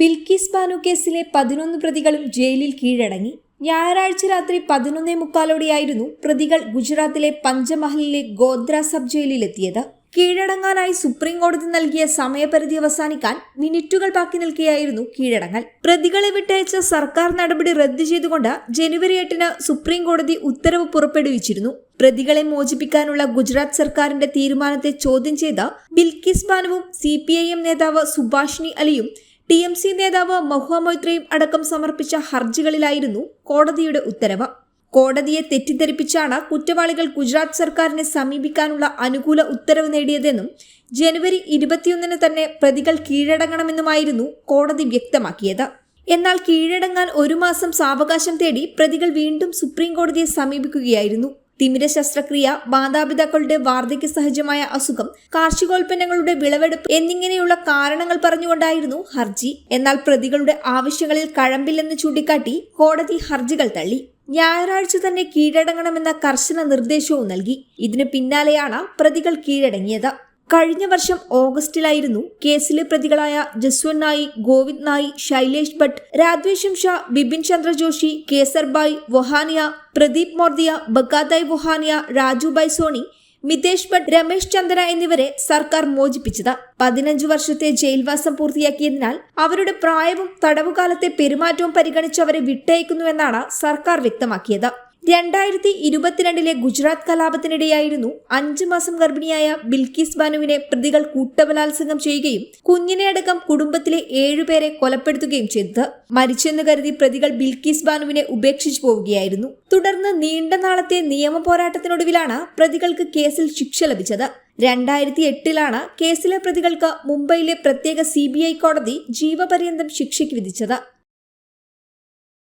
ബിൽക്കിസ് ബാനു കേസിലെ പതിനൊന്ന് പ്രതികളും ജയിലിൽ കീഴടങ്ങി. ഞായറാഴ്ച രാത്രി പതിനൊന്നേ മുക്കാലോടെയായിരുന്നു പ്രതികൾ ഗുജറാത്തിലെ പഞ്ചമഹലിലെ ഗോദ്ര സബ് ജയിലിലെത്തിയത്. കീഴടങ്ങാനായി സുപ്രീം കോടതി നൽകിയ സമയപരിധി അവസാനിക്കാൻ മിനിറ്റുകൾ ബാക്കി നിൽക്കുകയായിരുന്നു കീഴടങ്ങൽ. പ്രതികളെ വിട്ടയച്ച സർക്കാർ നടപടി റദ്ദു ചെയ്തുകൊണ്ട് ജനുവരി എട്ടിന് സുപ്രീം കോടതി ഉത്തരവ് പുറപ്പെടുവിച്ചിരുന്നു. പ്രതികളെ മോചിപ്പിക്കാനുള്ള ഗുജറാത്ത് സർക്കാരിന്റെ തീരുമാനത്തെ ചോദ്യം ചെയ്ത ബിൽക്കിസ് ബാനുവും സി നേതാവ് സുഭാഷിണി അലിയും ടി എം സി നേതാവ് മഹുവ മൊയ്ത്രയും അടക്കം സമർപ്പിച്ച ഹർജികളിലായിരുന്നു കോടതിയുടെ ഉത്തരവ്. കോടതിയെ തെറ്റിദ്ധരിപ്പിച്ചാണ് കുറ്റവാളികൾ ഗുജറാത്ത് സർക്കാരിനെ സമീപിക്കാനുള്ള അനുകൂല ഉത്തരവ് നേടിയതെന്നും ജനുവരി ഇരുപത്തിയൊന്നിന് തന്നെ പ്രതികൾ കീഴടങ്ങണമെന്നുമായിരുന്നു കോടതി വ്യക്തമാക്കിയത്. എന്നാൽ കീഴടങ്ങാൻ ഒരു മാസം സാവകാശം തേടി പ്രതികൾ വീണ്ടും സുപ്രീം കോടതിയെ സമീപിക്കുകയായിരുന്നു. തിമിര ശസ്ത്രക്രിയ മാതാപിതാക്കളുടെ വാർദ്ധക്യ സഹജമായ അസുഖം കാർഷികോൽപ്പന്നങ്ങളുടെ വിളവെടുപ്പ് എന്നിങ്ങനെയുള്ള കാരണങ്ങൾ പറഞ്ഞുകൊണ്ടായിരുന്നു ഹർജി. എന്നാൽ പ്രതികളുടെ ആവശ്യങ്ങളിൽ കഴമ്പില്ലെന്ന് ചൂണ്ടിക്കാട്ടി കോടതി ഹർജികൾ തള്ളി. ഞായറാഴ്ച തന്നെ കീഴടങ്ങണമെന്ന കർശന നിർദ്ദേശവും നൽകി. ഇതിനു പിന്നാലെയാണ് പ്രതികൾ കീഴടങ്ങിയത്. കഴിഞ്ഞ വർഷം ഓഗസ്റ്റിലായിരുന്നു കേസിലെ പ്രതികളായ ജസ്വന്ത് നായി ഗോവിന്ദ് നായി ശൈലേഷ് ഭട്ട് രാധ്വേഷം ഷാ ബിപിൻ ചന്ദ്ര ജോഷി കേസർബായ് വൊഹാനിയ പ്രദീപ് മോർദിയ ബഗാദായ് വൊഹാനിയ രാജുബായ് സോണി മിതേഷ് ഭട്ട് രമേശ് ചന്ദ്ര എന്നിവരെ സർക്കാർ മോചിപ്പിച്ചത്. പതിനഞ്ചു വർഷത്തെ ജയിൽവാസം പൂർത്തിയാക്കിയതിനാൽ അവരുടെ പ്രായവും തടവുകാലത്തെ പെരുമാറ്റവും പരിഗണിച്ച് അവരെ വിട്ടയക്കുന്നുവെന്നാണ് സർക്കാർ വ്യക്തമാക്കിയത്. രണ്ടായിരത്തി ഇരുപത്തിരണ്ടിലെ ഗുജറാത്ത് കലാപത്തിനിടെയായിരുന്നു അഞ്ചു മാസം ഗർഭിണിയായ ബിൽക്കിസ് ബാനുവിനെ പ്രതികൾ കൂട്ടബലാത്സംഗം ചെയ്യുകയും കുഞ്ഞിനെ അടക്കം കുടുംബത്തിലെ ഏഴുപേരെ കൊലപ്പെടുത്തുകയും ചെയ്തത്. മരിച്ചെന്ന് കരുതി പ്രതികൾ ബിൽക്കിസ് ബാനുവിനെ ഉപേക്ഷിച്ചു പോവുകയായിരുന്നു. തുടർന്ന് നീണ്ട നാളത്തെ നിയമ പോരാട്ടത്തിനൊടുവിലാണ് പ്രതികൾക്ക് കേസിൽ ശിക്ഷ ലഭിച്ചത്. രണ്ടായിരത്തി എട്ടിലാണ് കേസിലെ പ്രതികൾക്ക് മുംബൈയിലെ പ്രത്യേക സി കോടതി ജീവപര്യന്തം ശിക്ഷയ്ക്ക് വിധിച്ചത്.